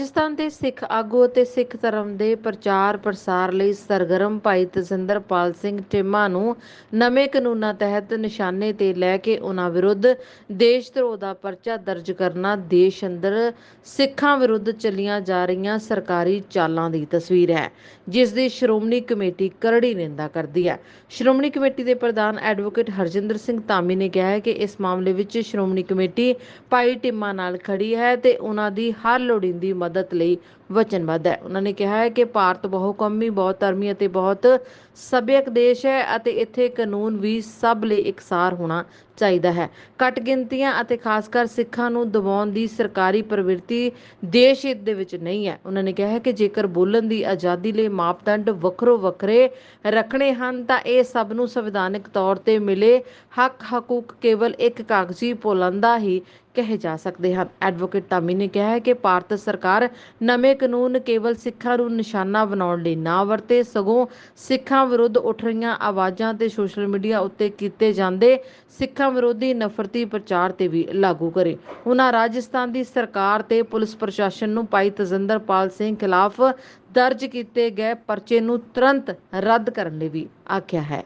ਰਾਜਸਥਾਨ ਦੇ ਸਿੱਖ ਆਗੂ ਅਤੇ ਸਿੱਖ ਧਰਮ ਦੇ ਪ੍ਰਚਾਰ ਪ੍ਰਸਾਰ ਲਈ ਸਰਗਰਮ ਭਾਈ ਤਜਿੰਦਰਪਾਲ ਸਿੰਘ ਟਿੰਮਾ ਨੂੰ ਨਵੇਂ ਕਾਨੂੰਨਾਂ ਤਹਿਤ ਨਿਸ਼ਾਨੇ ਤੇ ਲੈ ਕੇ ਉਨ੍ਹਾਂ ਵਿਰੁੱਧ ਦੇਸ਼ ਧਰੋਹ ਦਾ ਪਰਚਾ ਦਰਜ ਕਰਨਾ ਦੇਸ਼ ਅੰਦਰ ਸਿੱਖਾਂ ਵਿਰੁੱਧ ਚੱਲੀਆਂ ਜਾ ਰਹੀਆਂ ਸਰਕਾਰੀ ਚਾਲਾਂ ਦੀ ਤਸਵੀਰ ਹੈ, ਜਿਸ ਦੀ ਸ਼੍ਰੋਮਣੀ ਕਮੇਟੀ ਕਰੜੀ ਨਿੰਦਾ ਕਰਦੀ ਹੈ। ਸ਼੍ਰੋਮਣੀ ਕਮੇਟੀ ਦੇ ਪ੍ਰਧਾਨ ਐਡਵੋਕੇਟ ਹਰਜਿੰਦਰ ਸਿੰਘ ਧਾਮੀ ਨੇ ਕਿਹਾ ਹੈ ਕਿ ਇਸ ਮਾਮਲੇ ਵਿੱਚ ਸ਼੍ਰੋਮਣੀ ਕਮੇਟੀ ਭਾਈ ਟਿੰਮਾ ਨਾਲ ਖੜੀ ਹੈ ਤੇ ਉਹਨਾਂ ਦੀ ਹਰ ਲੋੜੀਂਦੀ ਮਦਦ ਲਈ ਵਚਨਬੱਧ ਹੈ। ਉਹਨਾਂ ਨੇ ਕਿਹਾ ਹੈ ਕਿ ਭਾਰਤ ਬਹੁ ਕੌਮੀ ਬਹੁਤ ਧਰਮੀ ਅਤੇ ਬਹੁਤ ਸੱਭਿਅਕ ਦੇਸ਼ ਹੈ ਅਤੇ ਇੱਥੇ ਕਾਨੂੰਨ ਵੀ ਸਭ ਲਈ ਇਕਸਾਰ ਹੋਣਾ ਚਾਹੀਦਾ ਹੈ। ਘੱਟ ਗਿਣਤੀਆਂ ਅਤੇ ਖਾਸ ਕਰ ਸਿੱਖਾਂ ਨੂੰ ਦਬਾਉਣ ਦੀ ਸਰਕਾਰੀ ਪ੍ਰਵਿਰਤੀ ਦੇਸ਼ ਹਿੱਤ ਦੇ ਵਿੱਚ ਨਹੀਂ ਹੈ। ਉਹਨਾਂ ਨੇ ਕਿਹਾ ਹੈ ਕਿ ਜੇਕਰ ਬੋਲਣ ਦੀ ਆਜ਼ਾਦੀ ਲਈ ਮਾਪਦੰਡ ਵੱਖਰੋ ਵੱਖਰੇ ਰੱਖਣੇ ਹਨ, ਤਾਂ ਇਹ ਸਭ ਨੂੰ ਸੰਵਿਧਾਨਕ ਤੌਰ ਤੇ ਮਿਲੇ ਹੱਕ ਹਕੂਕ ਕੇਵਲ ਇੱਕ ਕਾਗਜ਼ੀ ਪੋਲੰਦਾ ਹੀ ਕਹੇ ਜਾ ਸਕਦੇ ਹਨ। ਐਡਵੋਕੇਟ ਧਾਮੀ ਨੇ ਕਿਹਾ ਹੈ ਕਿ ਭਾਰਤ ਸਰਕਾਰ ਨਵੇਂ ਕਾਨੂੰਨ ਕੇਵਲ ਸਿੱਖਾਂ ਨੂੰ ਨਿਸ਼ਾਨਾ ਬਣਾਉਣ ਲਈ ਨਾ ਵਰਤੇ, ਸਗੋਂ ਸਿੱਖਾਂ ਵਿਰੁੱਧ ਉੱਠ ਰਹੀਆਂ ਆਵਾਜ਼ਾਂ ਤੇ ਸੋਸ਼ਲ ਮੀਡੀਆ ਉੱਤੇ ਕੀਤੇ ਜਾਂਦੇ ਸਿੱਖਾਂ ਵਿਰੋਧੀ ਨਫ਼ਰਤੀ ਪ੍ਰਚਾਰ ਤੇ ਵੀ ਲਾਗੂ ਕਰੇ। ਉਹਨਾਂ ਰਾਜਸਥਾਨ ਦੀ ਸਰਕਾਰ ਤੇ ਪੁਲਿਸ ਪ੍ਰਸ਼ਾਸਨ ਨੂੰ ਭਾਈ ਤਜਿੰਦਰਪਾਲ ਸਿੰਘ ਖਿਲਾਫ ਦਰਜ ਕੀਤੇ ਗਏ ਪਰਚੇ ਨੂੰ ਤੁਰੰਤ ਰੱਦ ਕਰਨ ਲਈ ਵੀ ਆਖਿਆ ਹੈ।